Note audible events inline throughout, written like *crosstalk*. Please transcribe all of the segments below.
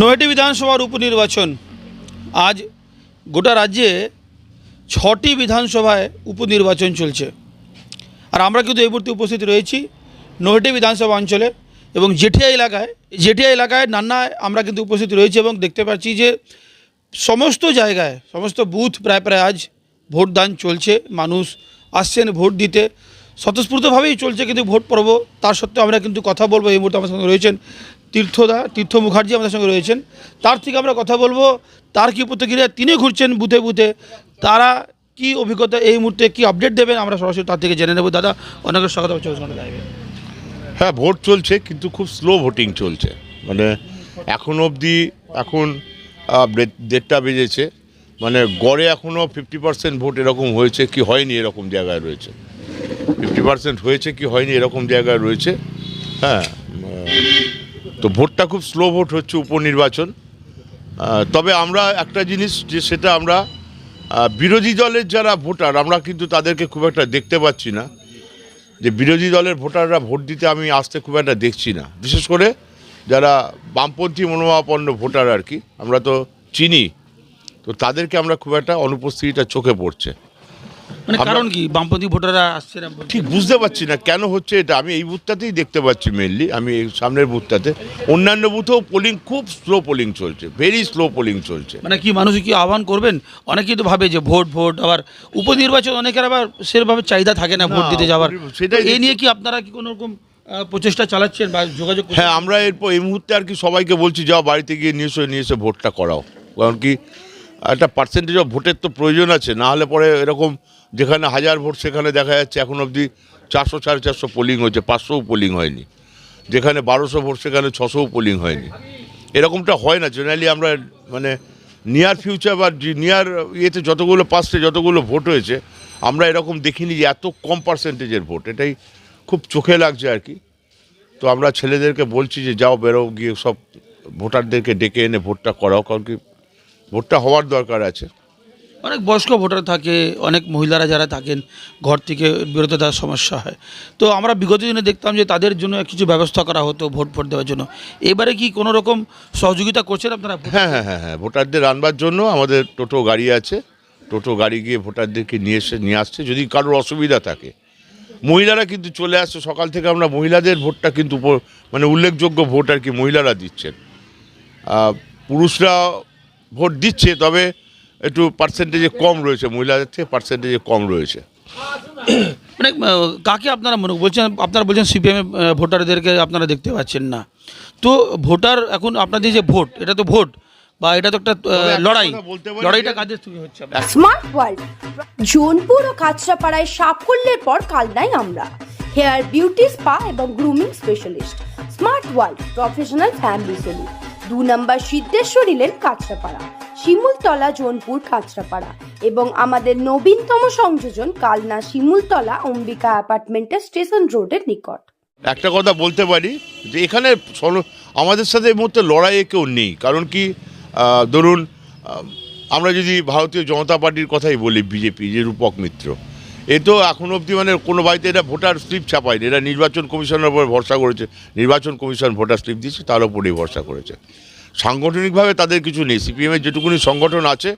নয়টি বিধানসভার উপনির্বাচন। আজ গোটা রাজ্যে ছটি বিধানসভায় উপনির্বাচন চলছে। আর আমরা কিন্তু এই মুহূর্তে উপস্থিত রয়েছি নয়টি বিধানসভা অঞ্চলে এবং জেঠিয়া এলাকায় জেঠিয়া এলাকায় নান্নায় আমরা কিন্তু উপস্থিত রয়েছি এবং দেখতে পাচ্ছি যে সমস্ত জায়গায়, সমস্ত বুথ প্রায় প্রায় আজ ভোটদান চলছে। মানুষ আসছেন ভোট দিতে। স্বতঃস্ফূর্তভাবেই চলছে কিন্তু ভোট পর্ব। তার সত্ত্বেও আমরা কিন্তু কথা বলব, এই মুহূর্তে আমাদের সঙ্গে রয়েছেন তীর্থদা, তীর্থ মুখার্জি আমাদের সঙ্গে রয়েছেন। তার থেকে আমরা কথা বলব, তার কী প্রতিক্রিয়া তিনি ঘুরছেন বুথে বুথে। তারা কি অভিজ্ঞতা, এই মুহূর্তে কি আপডেট দেবেন, আমরা সরাসরি তার থেকে জেনে নেব। দাদা, অনেকের স্বাগত হ্যাঁ ভোট চলছে, কিন্তু খুব স্লো ভোটিং চলছে। মানে এখন অবধি এখন দেড়টা বেজেছে। মানে গড়ে এখনও ফিফটি পার্সেন্ট ভোট এরকম হয়েছে, কি হয়নি এরকম জায়গায় রয়েছে। পার্সেন্ট হয়েছে কি হয়নি, এরকম জায়গায় রয়েছে। হ্যাঁ তো ভোটটা খুব স্লো ভোট হচ্ছে উপনির্বাচন। তবে আমরা একটা জিনিস যে সেটা আমরা বিরোধী দলের যারা ভোটার, আমরা কিন্তু তাদেরকে খুব একটা দেখতে পাচ্ছি না। যে বিরোধী দলের ভোটাররা ভোট দিতে আমি আসতে খুব একটা দেখছি না। বিশেষ করে যারা বামপন্থী মনোভাবাপন্ন ভোটার আর কি, আমরা তো চিনি। তো তাদেরকে আমরা খুব একটা অনুপস্থিতিটা চোখে পড়ছে। মানে কারণ কি? বামপন্থী ভোটাররা আসছে না ঠিক বুঝতে পারছি না। কেন হচ্ছে এটা? আমি এই বুথটাতেই দেখতে পাচ্ছি মেনলি আমি এই সামনের বুথটাতে। অন্যান্য বুথেও পোলিং খুব স্লো পোলিং চলছে। ভেরি স্লো পোলিং চলছে। মানে কি মানুষ কি আহ্বান করবেন? অনেকেই তো ভাবে যে ভোট ভোট আবার উপনির্বাচন অনেকের আবার সেরভাবে চাহিদা থাকে না ভোট দিতে যাওয়ার। সেটাই তো এই নিয়ে কি আপনারা কি কোনো রকম প্রচেষ্টা চালাচ্ছেন বা যোগাযোগ হ্যাঁ আমরা এরপর এই মুহূর্তে আর কি সবাইকে বলছি যাও বাড়িতে গিয়ে নিয়ে এসে নিয়ে এসে ভোটটা করাও। কারণ কি একটা পার্সেন্টেজ অফ ভোটের তো প্রয়োজন আছে। না হলে পরে এরকম যেখানে হাজার ভোট, সেখানে দেখা যাচ্ছে এখন অবধি চারশো, সাড়ে চারশো পোলিং হয়েছে, পাঁচশোও পোলিং হয়নি। যেখানে বারোশো ভোট, সেখানে ছশোও পোলিং হয়নি। এরকমটা হয় না। জেনারেলি আমরা মানে নিয়ার ফিউচার বা নিয়ার ইয়েতে যতগুলো পাস্টে যতগুলো ভোট হয়েছে, আমরা এরকম দেখিনি যে এত কম পার্সেন্টেজের ভোট। এটাই খুব চোখে লাগছে আর কি। তো আমরা ছেলেদেরকে বলছি যে, যাও বেরো গিয়ে সব ভোটারদেরকে ডেকে এনে ভোটটা করাও। কারণ কি, ভোটটা হওয়ার দরকার আছে। অনেক বয়স্ক ভোটার থাকে, অনেক মহিলারা যারা থাকেন, ঘর থেকে বেরোতে তার সমস্যা হয়। তো আমরা বিগত দিনে দেখতাম যে তাদের জন্য কিছু ব্যবস্থা করা হতো ভোট ভোট দেওয়ার জন্য। এবারে কি কোনো রকম সহযোগিতা করছেন আপনারা হ্যাঁ হ্যাঁ হ্যাঁ হ্যাঁ ভোটারদের আনবার জন্য আমাদের টোটো গাড়ি আছে। টোটো গাড়ি গিয়ে ভোটারদেরকে নিয়ে এসে, নিয়ে আসছে, যদি কারোর অসুবিধা থাকে। মহিলারা কিন্তু চলে আসছে, সকাল থেকে আমরা মহিলাদের ভোটটা কিন্তু মানে উল্লেখযোগ্য ভোট আর কি মহিলারা দিচ্ছেন। পুরুষরা ভোট দিচ্ছে, তবে একটু পার্সেন্টেজে কম রয়েছে মহিলাদের থেকে পার্সেন্টেজে কম রয়েছে। মানে কাকে আপনারা মনে বলছেন আপনারা বলছেন সিপিএম ভোটারদেরকে আপনারা দেখতে পাচ্ছেন না। তো ভোটার এখন আপনাদের যে ভোট এটা তো ভোট বা এটা তো একটা লড়াই। লড়াইটা কাদের থেকে হচ্ছে? স্মার্ট ওয়ার্ল্ড জোনপুর ও কাঁচরাপাড়ায় সাফল্যের পর কালনাই আমরা। হেয়ার বিউটি স্পা এবং grooming specialist smart world professional family salon দু নম্বর সিদ্ধেশ্বরী লেন কাঁচরাপাড়া। শিমুলতলা জোনপুর কাঁচরাপাড়া এবং আমাদের নবীনতম সংযোজন কালনা শিমুলতলা অম্বিকা অ্যাপার্টমেন্টের স্টেশন রোডের নিকট। একটা কথা বলতে পারি যে এখানে আমাদের সাথে এই মুহূর্তে লড়াইয়ে কেউ নেই। কারণ কি ধরুন আমরা যদি ভারতীয় জনতা পার্টির কথাই বলি, বিজেপি, যে রূপক মিত্র, এ তো এখন অবধি মানে কোনো বাড়িতে এটা ভোটার স্লিপ ছাপায়নি। এটা নির্বাচন কমিশনের উপর ভরসা করেছে। নির্বাচন কমিশন ভোটার স্লিপ দিয়েছে, তার উপরেই ভরসা করেছে। সাংগঠনিকভাবে তাদের কিছু নেই। সিপিএমের যেটুকুনি সংগঠন আছে,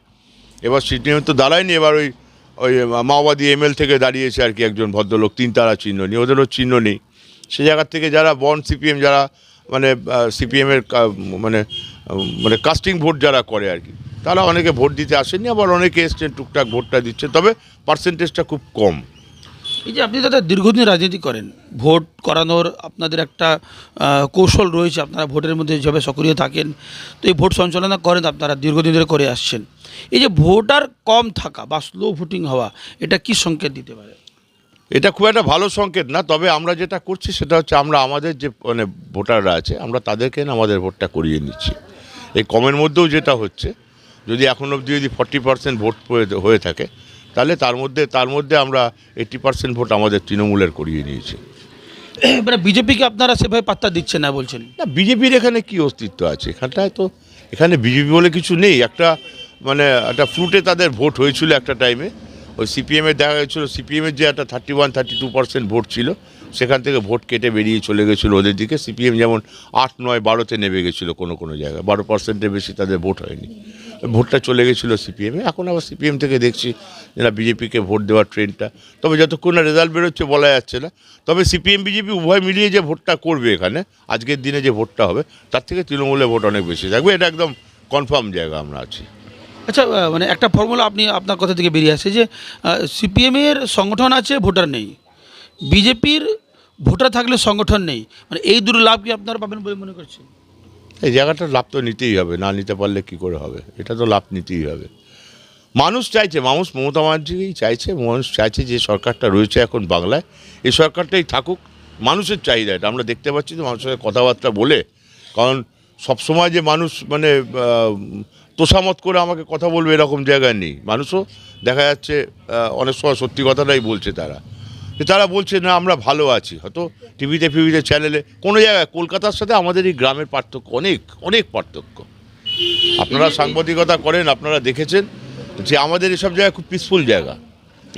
এবার সিপিএম তো দাঁড়ায়নি, এবার ওই ওই মাওবাদী এমএল থেকে দাঁড়িয়েছে আর কি একজন ভদ্রলোক, তিন তারা চিহ্ন নেই ওদেরও চিহ্ন নেই। সে জায়গার থেকে যারা বন সিপিএম, যারা মানে সিপিএমের মানে মানে কাস্টিং ভোট যারা করে আর কি, তারা অনেকে ভোট দিতে আসেনি আবার অনেকে এসছেন, টুকটাক ভোটটা দিচ্ছে তবে পার্সেন্টেজটা খুব কম। এই যে আপনি দাদা দীর্ঘদিন রাজনীতি করেন, ভোট করানোর আপনাদের একটা কৌশল রয়েছে, আপনারা ভোটের মধ্যে যেভাবে সক্রিয় থাকেন, তো এই ভোট সঞ্চালনা করেন, আপনারা দীর্ঘদিন ধরে করে আসছেন। এই যে ভোটার কম থাকা বা স্লো ভোটিং হওয়া, এটা কি সংকেত দিতে পারে? এটা খুব একটা ভালো সংকেত না, তবে আমরা যেটা করছি সেটা হচ্ছে আমরা আমাদের যে মানে ভোটাররা আছে, আমরা তাদেরকে না আমাদের ভোটটা করিয়ে নিচ্ছি। এই কমের মধ্যেও যেটা হচ্ছে, যদি এখন অবধি যদি ফর্টি পার্সেন্ট ভোট হয়ে থাকে তাহলে তার মধ্যে তার মধ্যে আমরা এইটি পার্সেন্ট ভোট আমাদের তৃণমূলের করিয়ে নিয়েছি। *coughs* মানে বিজেপিকে আপনারা সেভাবে পাত্তা দিচ্ছেন না বলছেন? না বিজেপির এখানে কি অস্তিত্ব আছে? এখানটায় তো এখানে বিজেপি বলে কিছু নেই। একটা মানে একটা ফ্রুটে তাদের ভোট হয়েছিল একটা টাইমে ওই সিপিএমের দেখা গেছিল সিপিএমের যে একটা thirty one thirty two percent vote ছিল সেখান থেকে ভোট কেটে বেরিয়ে চলে গেছিল ওদের দিকে। সিপিএম যেমন আট নয় বারোতে নেমে গেছিল কোনো কোনো জায়গায়। বারো পার্সেন্টের বেশি তাদের ভোট হয়নি। ভোটটা চলে গেছিল সিপিএমে এখন আবার সিপিএম থেকে দেখছি যে না বিজেপিকে ভোট দেওয়ার ট্রেনটা তবে যতক্ষণ না রেজাল্ট বেরোচ্ছে বলা যাচ্ছে না। তবে সিপিএম বিজেপি উভয় মিলিয়ে যে ভোটটা করবে এখানে, আজকের দিনে যে ভোটটা হবে, তার থেকে তৃণমূলের ভোট অনেক বেশি থাকবে। এটা একদম কনফার্ম জায়গা আমরা আছি। আচ্ছা মানে একটা ফর্মুলা আপনি আপনার কথা থেকে বেরিয়ে আসে যে সিপিএমের সংগঠন আছে, ভোটার নেই। বিজেপির ভোটার থাকলে সংগঠন নেই। মানে এই দুটো লাভ কি আপনারা পাবেন বলে মনে করছেন? এই জায়গাটার লাভ তো নিতেই হবে, না নিতে পারলে কি করে হবে? এটা তো লাভ নিতেই হবে। মানুষ চাইছে, মানুষ মমতা ব্যানার্জিকেই চাইছে, মানুষ চাইছে যে সরকারটা রয়েছে এখন বাংলায়, এই সরকারটাই থাকুক, মানুষের চাহিদা এটা। আমরা দেখতে পাচ্ছি তো মানুষের সাথে কথাবার্তা বলে, কারণ সবসময় যে মানুষ মানে তোষামত করে আমাকে কথা বলবে এরকম জায়গায় নেই। মানুষও দেখা যাচ্ছে অনেক সময় সত্যি কথাটাই বলছে তারা। যে তারা বলছে, না, আমরা ভালো আছি। হয়তো টিভিতে, ফিভিতে, চ্যানেলে, কোনো জায়গায়, কলকাতার সাথে আমাদের এই গ্রামের পার্থক্য অনেক অনেক পার্থক্য। আপনারা সাংবাদিকতা করেন, আপনারা দেখেছেন যে আমাদের এসব জায়গা খুব পিসফুল জায়গা।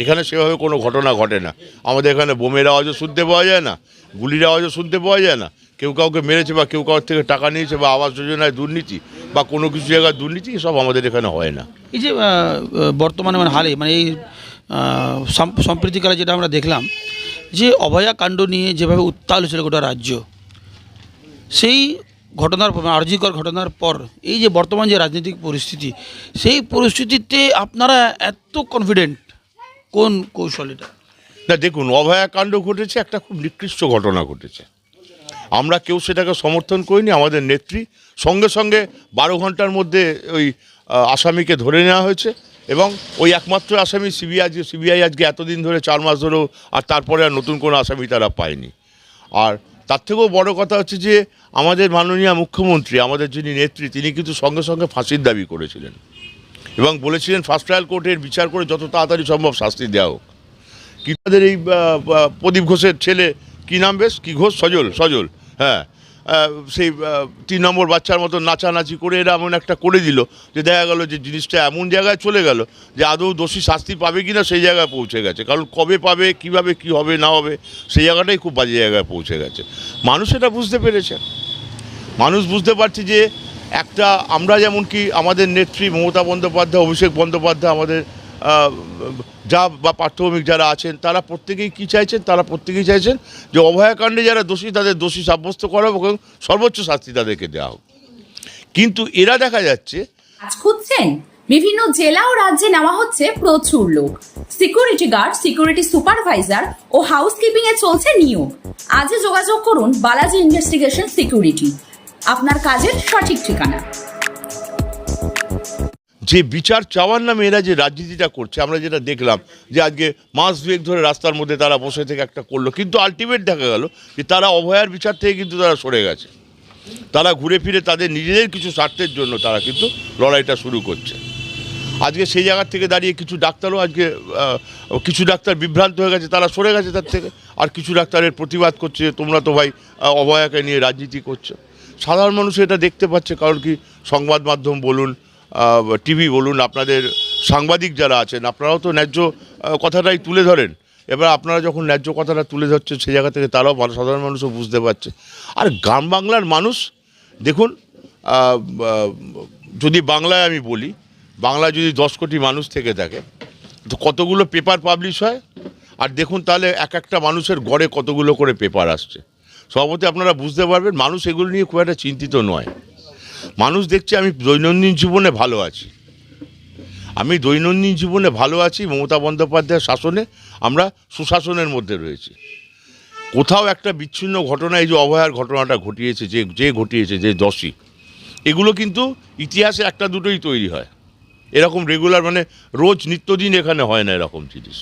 এখানে সেভাবে কোনো ঘটনা ঘটে না। আমাদের এখানে বোমের আওয়াজও শুনতে পাওয়া যায় না, গুলির আওয়াজও শুনতে পাওয়া যায় না। কেউ কাউকে মেরেছে বা কেউ কারোর থেকে টাকা নিয়েছে বা আবাস যোজনায় দুর্নীতি বা কোনো কিছু জায়গায় দুর্নীতি, এসব আমাদের এখানে হয় না। এই যে বর্তমানে মানে হালে মানে এই সম্প্রতিকালে যেটা আমরা দেখলাম, যে অভয়া কাণ্ড নিয়ে যেভাবে উত্তাল হয়েছিল গোটা রাজ্য, সেই ঘটনার আর্যিকর ঘটনার পর, এই যে বর্তমান যে রাজনৈতিক পরিস্থিতি, সেই পরিস্থিতিতে আপনারা এত কনফিডেন্ট কোন কৌশল এটা? না, দেখুন অভয়াকাণ্ড ঘটেছে, একটা খুব নিকৃষ্ট ঘটনা ঘটেছে। আমরা কেউ সেটাকে সমর্থন করিনি, আমাদের নেত্রী সঙ্গে সঙ্গে বারো ঘণ্টার মধ্যে ওই আসামিকে ধরে নেওয়া হয়েছে। এবং ওই একমাত্র আসামি সিবিআই সিবিআই আজকে এতদিন ধরে চার মাস ধরেও আর তারপরে আর নতুন কোনো আসামি তারা পায়নি। আর তার থেকেও বড় কথা হচ্ছে যে আমাদের মাননীয় মুখ্যমন্ত্রী, আমাদের যিনি নেত্রী, তিনি কিন্তু সঙ্গে সঙ্গে ফাঁসির দাবি করেছিলেন। এবং বলেছিলেন ফার্স্ট ট্রায়াল কোর্টের বিচার করে যত তাড়াতাড়ি সম্ভব শাস্তি দেওয়া হোক। কি তাদের এই প্রদীপ ঘোষের ছেলে, কি নাম বেশ? কি ঘোষ? সজল সজল। হ্যাঁ। সেই তিন নম্বর বাচ্চার মতো নাচানাচি করে এরা এমন একটা করে দিল যে দেখা গেল যে জিনিসটা এমন জায়গায় চলে গেল যে আদৌ দোষী শাস্তি পাবে কি না সেই জায়গায় পৌঁছে গেছে। কারণ কবে পাবে, কীভাবে, কি হবে, না হবে, সেই জায়গাটাই খুব বাজে জায়গায় পৌঁছে গেছে। মানুষ এটা বুঝতে পেরেছে। মানুষ বুঝতে পারছে যে একটা, আমরা যেমন কি আমাদের নেত্রী মমতা বন্দ্যোপাধ্যায়, অভিষেক বন্দ্যোপাধ্যায় আমাদের যা বা পাঠ্যভূমিক যারা আছেন, তারা প্রত্যেকেই কী চাইছেন? তারা প্রত্যেকেই চাইছেন যে অভয়াকাণ্ডে যারা দোষী, তাদের দোষী সাব্যস্ত করা হোক এবং সর্বোচ্চ শাস্তি তাদেরকে দেওয়া হোক। কিন্তু এরা দেখা যাচ্ছে খুঁজছেন? বিভিন্ন জেলা ও রাজ্যে নেওয়া হচ্ছে প্রচুর লোক। সিকিউরিটি গার্ড, সিকিউরিটি সুপারভাইজার ও হাউসকিপিং এ চলছে নিয়োগ। আজই যোগাযোগ করুন বালাজি ইনভেস্টিগেশন সিকিউরিটি। আপনার কাজের সঠিক ঠিকানা। যে বিচার চাওয়ার নামে এরা যে রাজনীতিটা করছে, আমরা যেটা দেখলাম যে আজকে মাস দুয়েক ধরে রাস্তার মধ্যে তারা বসে থেকে একটা করল, কিন্তু আলটিমেট দেখা গেল যে তারা অভয়ার বিচার থেকে কিন্তু তারা সরে গেছে। তারা ঘুরে ফিরে তাদের নিজেদের কিছু স্বার্থের জন্য তারা কিন্তু লড়াইটা শুরু করছে। আজকে সেই জায়গার থেকে দাঁড়িয়ে কিছু ডাক্তারও আজকে কিছু ডাক্তার বিভ্রান্ত হয়ে গেছে, তারা সরে গেছে তার থেকে। আর কিছু ডাক্তারের প্রতিবাদ করছে তোমরা তো ভাই অভয়াকে নিয়ে রাজনীতি করছ। সাধারণ মানুষ এটা দেখতে পাচ্ছে, কারণ কি সংবাদ মাধ্যম বলুন টিভি বলুন, আপনাদের সাংবাদিক যারা আছেন, আপনারাও তো ন্যায্য কথাটাই তুলে ধরেন। এবার আপনারা যখন ন্যায্য কথাটা তুলে ধরছেন সেই জায়গা থেকে তারাও সাধারণ মানুষও বুঝতে পারছে। আর গ্রাম বাংলার মানুষ, দেখুন যদি বাংলায় আমি বলি, বাংলায় যদি দশ কোটি মানুষ থেকে থাকে, তো কতগুলো পেপার পাবলিশ হয়? আর দেখুন তাহলে এক একটা মানুষের গড়ে কতগুলো করে পেপার আসছে। সভাপতি, আপনারা বুঝতে পারবেন, মানুষ এগুলো নিয়ে খুব একটা চিন্তিত নয়। মানুষ দেখছে আমি দৈনন্দিন জীবনে ভালো আছি। আমি দৈনন্দিন জীবনে ভালো আছি, মমতা বন্দ্যোপাধ্যায়ের শাসনে আমরা সুশাসনের মধ্যে রয়েছি। কোথাও একটা বিচ্ছিন্ন ঘটনা, এই যে অভয়ার ঘটনাটা ঘটিয়েছে, যে যে ঘটিয়েছে, যে দশই এগুলো কিন্তু ইতিহাসে একটা দুটোই তৈরি হয়। এরকম রেগুলার মানে রোজ নিত্যদিন এখানে হয় না এরকম জিনিস।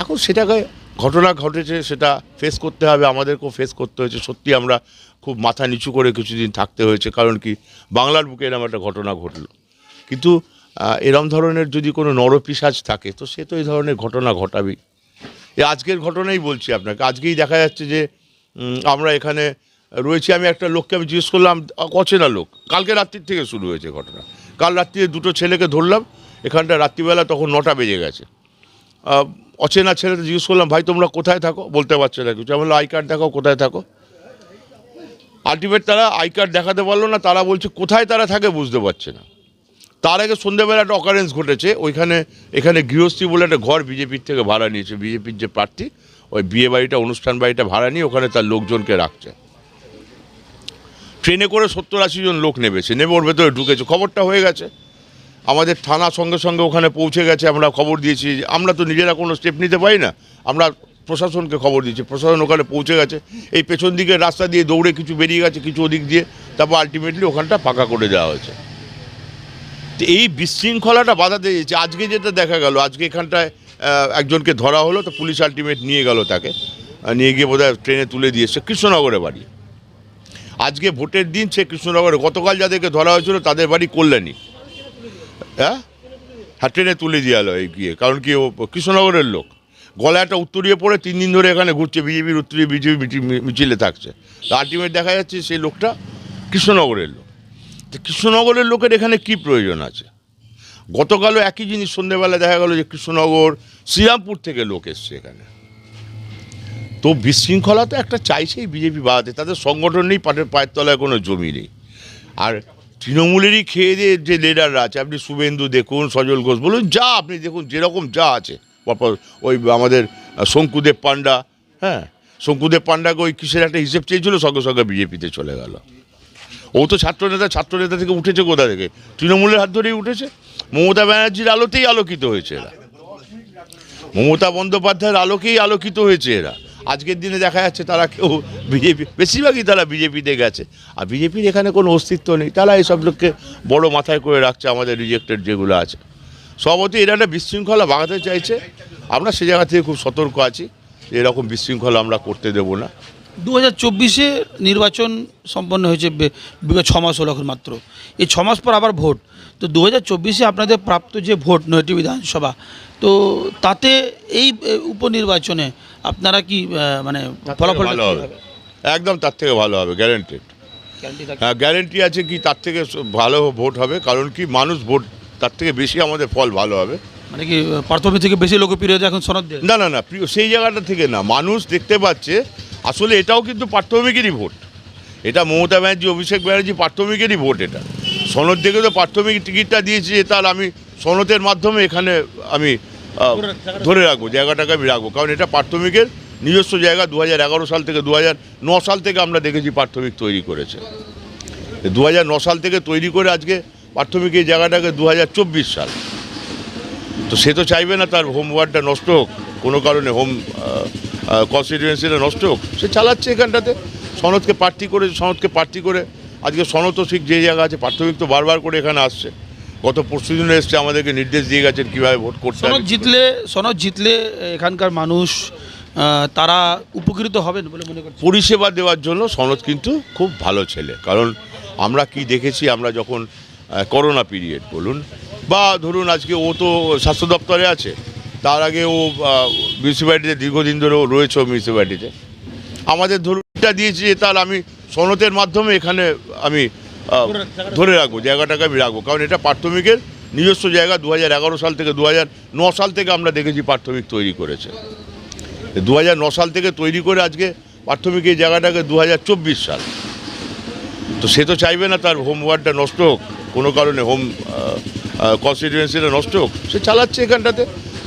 এখন সেটাকে ঘটনা ঘটেছে, সেটা ফেস করতে হবে, আমাদেরকেও ফেস করতে হয়েছে। সত্যি আমরা খুব মাথা নিচু করে কিছুদিন থাকতে হয়েছে, কারণ কি? বাংলার বুকে এরকম একটা ঘটনা ঘটলো। কিন্তু এরম ধরনের যদি কোনো নরপিসাজ থাকে, তো সে তো এই ধরনের ঘটনা ঘটাবেই। এই আজকের ঘটনাই বলছি আপনাকে। আজকেই দেখা যাচ্ছে যে আমরা এখানে রয়েছি। আমি একটা লোককে আমি জিজ্ঞেস করলাম অচেনা লোক? কালকে রাত্রির থেকে শুরু হয়েছে ঘটনা। কাল রাত্রিরে দুটো ছেলেকে ধরলাম, এখানটা রাত্রিবেলা তখন নটা বেজে গেছে। অচেনা ছেলেতে জিজ্ঞেস করলাম, ভাই, তোমরা কোথায় থাকো? বলতে পারছে না কিছু। আমি আই কার্ড দেখাও, কোথায় থাকো? আলটিমেট তারা আই কার্ড দেখাতে পারল না, তারা বলছে, কোথায় তারা থাকে বুঝতে পারছে না। তার আগে সন্ধ্যেবেলা একটা অকারেন্স ঘটেছে, ওইখানে, এখানে গৃহস্থী বলে একটা ঘর বিজেপির থেকে ভাড়া নিয়েছে। বিজেপির যে প্রার্থী, ওই বিয়ে বাড়িটা, অনুষ্ঠান বাড়িটা ভাড়া নিয়ে ওখানে তার লোকজনকে রাখছে। ট্রেনে করে সত্তর আশি জন লোক নেবেছে নেবে ওর ভেতরে ঢুকেছে। খবরটা হয়ে গেছে আমাদের থানা সঙ্গে সঙ্গে ওখানে পৌঁছে গেছে, আমরা খবর দিয়েছি। আমরা তো নিজেরা কোনো স্টেপ নিতে পারি না। আমরা প্রশাসনকে খবর দিয়েছি। প্রশাসন ওখানে পৌঁছে গেছে। এই পেছন দিকের রাস্তা দিয়ে দৌড়ে কিছু বেরিয়ে গেছে, কিছু ওদিক দিয়ে। তারপর আলটিমেটলি ওখানটা ফাঁকা করে দেওয়া হয়েছে। তো এই বিশৃঙ্খলাটা বাধা দিয়েছে। আজকে যেটা দেখা গেল, আজকে এখানটায় একজনকে ধরা হলো, তো পুলিশ আলটিমেট নিয়ে গেল তাকে। নিয়ে গিয়ে বোধহয় ট্রেনে তুলে দিয়েছে কৃষ্ণনগরে বাড়ি। আজকে ভোটের দিন সে কৃষ্ণনগরে, গতকাল যাদেরকে ধরা হয়েছিল তাদের বাড়ি কল্যাণী। হ্যাঁ? হ্যাঁ ট্রেনে তুলে দিয়ে এই গিয়ে। কারণ কি, ও কৃষ্ণনগরের লোক। গলায় একটা উত্তরীয় পড়ে তিন দিন ধরে এখানে ঘুরছে বিজেপির উত্তরীয় বিজেপি মিছিলে থাকছে। আলটিমেট দেখা যাচ্ছে সেই লোকটা কৃষ্ণনগরের লোক। তো কৃষ্ণনগরের লোকের এখানে কি প্রয়োজন আছে? গতকালও একই জিনিস সন্ধ্যেবেলা দেখা গেল যে কৃষ্ণনগর, শ্রীরামপুর থেকে লোক এসছে এখানে। তো বিশৃঙ্খলা তো একটা চাইছেই বিজেপি বাড়াতে। তাদের সংগঠন নেই, পাটের পায়ের তলায় কোনো জমি নেই। আর তৃণমূলেরই খেয়ে দিয়ে যে লিডাররা আছে, আপনি শুভেন্দু দেখুন, সজল ঘোষ বলুন, যা আপনি দেখুন, যেরকম যা আছে। ওই আমাদের শঙ্কুদেব পান্ডা হ্যাঁ? শঙ্কুদেব পান্ডাকে ওই কিসের একটা হিসেব চেয়েছিল? সঙ্গে সঙ্গে বিজেপিতে চলে গেল। ও তো ছাত্রনেতা ছাত্রনেতা থেকে উঠেছে কোথা থেকে? তৃণমূলের হাত ধরেই উঠেছে। মমতা ব্যানার্জির আলোতেই আলোকিত হয়েছে এরা। মমতা বন্দ্যোপাধ্যায়ের আলোকেই আলোকিত হয়েছে এরা। আজকের দিনে দেখা যাচ্ছে তারা কেউ বিজেপি, বেশিরভাগই তারা বিজেপিতে গেছে। আর বিজেপির এখানে কোনো অস্তিত্ব নেই। তারা এইসব লোককে বড় মাথায় করে রাখছে, আমাদের রিজেক্টেড যেগুলো আছে। সভাপতি এরা একটা বিশৃঙ্খলা বাগাতে চাইছে। আমরা সে জায়গা থেকে খুব সতর্ক আছি এরকম বিশৃঙ্খলা আমরা করতে দেব না। দু হাজার চব্বিশে নির্বাচন সম্পন্ন হয়েছে ছ মাস হলো এখন মাত্র। এই ছ মাস পর আবার ভোট। তো দু হাজার চব্বিশে আপনাদের প্রাপ্ত যে ভোট নয়টি বিধানসভা তো তাতে এই উপনির্বাচনে আপনারা কি মানে ফলাফল ভালো হবে। একদম তার থেকে ভালো হবে গ্যারেন্টেড হ্যাঁ গ্যারেন্টি আছে কি তার থেকে ভালো ভোট হবে কারণ কি মানুষ ভোট তার থেকে বেশি আমাদের ফল ভালো হবে। মানে কি প্রাথমিক থেকে বেশি লোকপ্রিয়তা এখন সনদ না না না প্রিয় সেই জায়গাটা থেকে না মানুষ দেখতে পাচ্ছে আসলে এটাও কিন্তু প্রাথমিকেরই ভোট। এটা মমতা ব্যানার্জি অভিষেক ব্যানার্জি প্রাথমিকেরই ভোট এটা। সনদ দেখে তো প্রাথমিক টিকিটটা দিয়েছি যে তার আমি সনদের মাধ্যমে এখানে আমি ধরে রাখব জায়গাটাকে আমি রাখব। কারণ এটা প্রাথমিকের নিজস্ব জায়গা দু হাজার এগারো সাল থেকে দু হাজার ন সাল থেকে আমরা দেখেছি প্রাথমিক তৈরি করেছে। দু হাজার ন সাল থেকে তৈরি করে আজকে প্রাথমিক এই জায়গাটাকে দুহাজার চব্বিশ সাল। তো সে তো চাইবে না তার হোমওয়ার্কটা নষ্ট হোক কোনো কারণে হোম কনস্টিটিউয়েন্সিটা নষ্ট হোক সে চালাচ্ছে এখানটাতে। সনদকে প্রার্থী করে সনদকে প্রার্থী করে আজকে সনদও শিখ যে জায়গা আছে প্রাথমিক তো বারবার করে এখানে আসছে। গত পরশু দিনে এসছে আমাদেরকে নির্দেশ দিয়ে গেছেন কীভাবে ভোট করতে সনদ জিতলে সনদ জিতলে এখানকার মানুষ তারা উপকৃত হবেন বলে মনে করছি। পরিষেবা দেওয়ার জন্য সনদ কিন্তু খুব ভালো ছেলে। কারণ আমরা কি দেখেছি আমরা যখন করোনা পিরিয়ড বলুন বা ধরুন আজকে ও তো স্বাস্থ্য দপ্তরে আছে তার আগে ও মিউনিসিপ্যালিটিতে দীর্ঘদিন ধরে ও রয়েছে মিউনিসিপ্যালিটিতে আমাদের ধরুন এটা দিয়েছি তার আমি সনদের মাধ্যমে এখানে আমি ধরে রাখব, জায়গাটাকে আমি রাখব। কারণ এটা প্রাথমিকের নিজস্ব জায়গা দু হাজার এগারো সাল থেকে দু সাল থেকে আমরা দেখেছি প্রাথমিক তৈরি করেছে। দু সাল থেকে তৈরি করে আজকে প্রাথমিক এই জায়গাটাকে দুহাজার চব্বিশ সাল। তো সে তো চাইবে না তার হোমওয়ার্কটা নষ্ট হোক, কোনো কারণে হোম কনস্টিটিউয়েন্সিটা নষ্ট হোক। সে চালাচ্ছে এখানটাতে।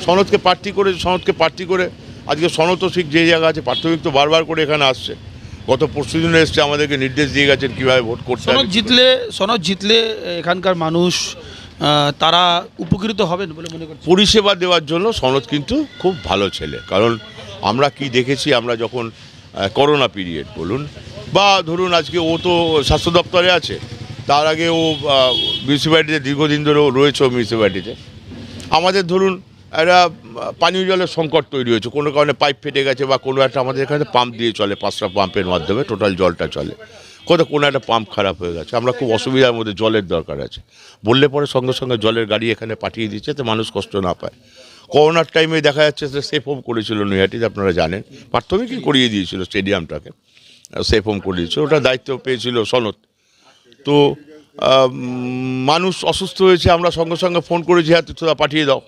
সনদকে প্রার্থী করে, সনদকে প্রার্থী করে, আজকে তো ঠিক যে জায়গা আছে, প্রাথমিক তো বারবার করে এখানে আসছে। গত পরশু দিনে এসছে আমাদেরকে নির্দেশ দিয়ে গেছেন কীভাবে ভোট করতে সনদ জিতলে সনদ জিতলে এখানকার মানুষ তারা উপকৃত হবেন বলে মনে করছি। পরিষেবা দেওয়ার জন্য সনদ কিন্তু খুব ভালো ছেলে। কারণ আমরা কি দেখেছি আমরা যখন করোনা পিরিয়ড বলুন বা ধরুন আজকে ও তো স্বাস্থ্য দপ্তরে আছে তার আগে ও মিউনিসিপ্যালিটিতে দীর্ঘদিন ধরে ও রয়েছে মিউনিসিপ্যালিটিতে আমাদের ধরুন একটা পানীয় জলের সংকট তৈরি হয়েছে। কোনো কারণে পাইপ ফেটে গেছে বা কোনো একটা আমাদের এখানে পাম্প দিয়ে চলে, পাঁচটা পাম্পের মাধ্যমে টোটাল জলটা চলে। কোথাও কোনো একটা পাম্প খারাপ হয়ে গেছে। আমরা খুব অসুবিধার মধ্যে জলের দরকার আছে। বললে পরে সঙ্গে সঙ্গে জলের গাড়ি এখানে পাঠিয়ে দিচ্ছে তো মানুষ কষ্ট না পায়। করোনার টাইমে দেখা যাচ্ছে যে সেফ হোম করেছিল নৈহাটিতে, আপনারা জানেন। প্রাথমিকই করিয়ে দিয়েছিল স্টেডিয়ামটাকে সেফ হোম করে দিয়েছিল ওটা দায়িত্ব পেয়েছিল সনদ। তো মানুষ অসুস্থ হয়েছে, আমরা সঙ্গে সঙ্গে ফোন করেছি হ্যাঁ পাঠিয়ে দাও।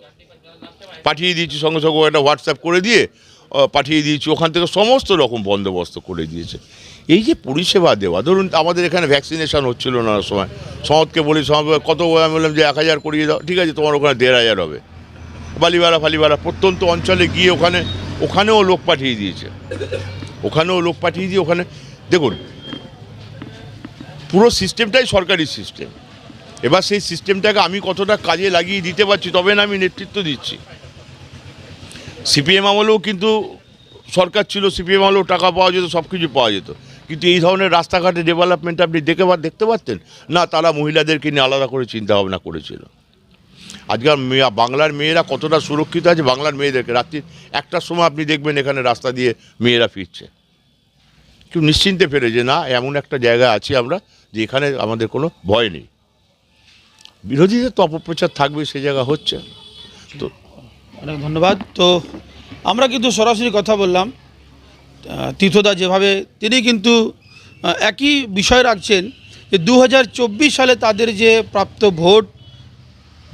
পাঠিয়ে দিয়েছি সঙ্গে সঙ্গে একটা হোয়াটসঅ্যাপ করে দিয়ে পাঠিয়ে দিয়েছি। ওখান থেকে সমস্ত রকম বন্দোবস্ত করে দিয়েছে। এই যে পরিষেবা দেওয়া, ধরুন আমাদের এখানে ভ্যাকসিনেশন হচ্ছিল না সময়। সমাজকে বলি, সমাজ কত আমি বললাম যে এক হাজার করিয়ে দাও। ঠিক আছে, তোমার ওখানে দেড় হাজার হবে। বালিবাড়া, ফালিবাড়া, প্রত্যন্ত অঞ্চলে গিয়ে ওখানে, ওখানেও লোক পাঠিয়ে দিয়েছে। ওখানেও লোক পাঠিয়ে দিয়ে ওখানে, দেখুন, পুরো সিস্টেমটাই সরকারি সিস্টেম এবার সেই সিস্টেমটাকে আমি কতটা কাজে লাগিয়ে দিতে পারছি, তবে না আমি নেতৃত্ব দিচ্ছি। সিপিএম আমলেও কিন্তু সরকার ছিল, সিপিএম আমলেও টাকা পাওয়া যেত সব কিছু পাওয়া যেত। কিন্তু এই ধরনের রাস্তাঘাটে ডেভেলপমেন্ট আপনি দেখে বা দেখতে পারতেন না, তারা মহিলাদেরকে নিয়ে আলাদা করে চিন্তা ভাবনা করেছিল। আজকাল মেয়ে, বাংলার মেয়েরা কতটা সুরক্ষিত আছে, বাংলার মেয়েদেরকে। রাত্রি একটার সময় আপনি দেখবেন এখানে রাস্তা দিয়ে মেয়েরা ফিরছে। কেউ নিশ্চিন্তে ফেরে যে না, এমন একটা জায়গা আছি আমরা যে এখানে আমাদের কোনো ভয় নেই। বিরোধীদের তো অপপ্রচার থাকবে, সে জায়গা হচ্ছে। তো অনেক ধন্যবাদ। তো আমরা কিন্তু সরাসরি কথা বললাম। তীর্থদা যেভাবে তিনি কিন্তু একই বিষয় রাখছেন যে দু হাজার চব্বিশ সালে তাদের যে প্রাপ্ত ভোট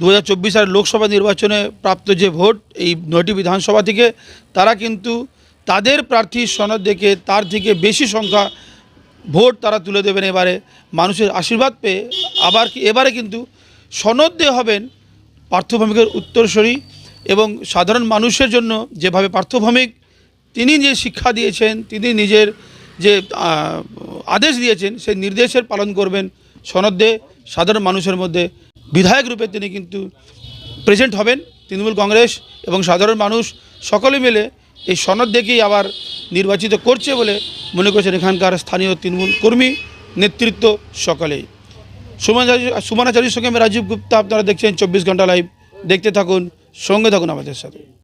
দু হাজার চব্বিশ সালের লোকসভা নির্বাচনে প্রাপ্ত যে ভোট, এই নয়টি বিধানসভা থেকে, তারা কিন্তু তাদের প্রার্থীর সনদ দেখে তার থেকে বেশি সংখ্যা ভোট তারা তুলে দেবেন এবারে। মানুষের আশীর্বাদ পেয়ে আবার এবারে কিন্তু সনদ দিয়ে হবেন পার্থভৌমিকের উত্তরসূরি। এবং সাধারণ মানুষের জন্য যেভাবে পার্থভৌমিক, তিনি যে শিক্ষা দিয়েছেন, তিনি নিজের যে আদেশ দিয়েছেন, সেই নির্দেশের পালন করবেন সনদে। সাধারণ মানুষের মধ্যে বিধায়ক রূপে তিনি কিন্তু প্রেজেন্ট হবেন তৃণমূল কংগ্রেস এবং সাধারণ মানুষ সকলে মিলে এই সনদ দেখেই আবার নির্বাচিত করছে বলে মনে করছেন এখানকার স্থানীয় তৃণমূল কর্মী নেতৃত্ব সকলেই। সুমনাচার্য সুমনাচার্যের সঙ্গে আমি রাজীব গুপ্তা, আপনারা দেখছেন চব্বিশ ঘণ্টা লাইভ দেখতে থাকুন। সঙ্গে থাকুন আমাদের সাথে।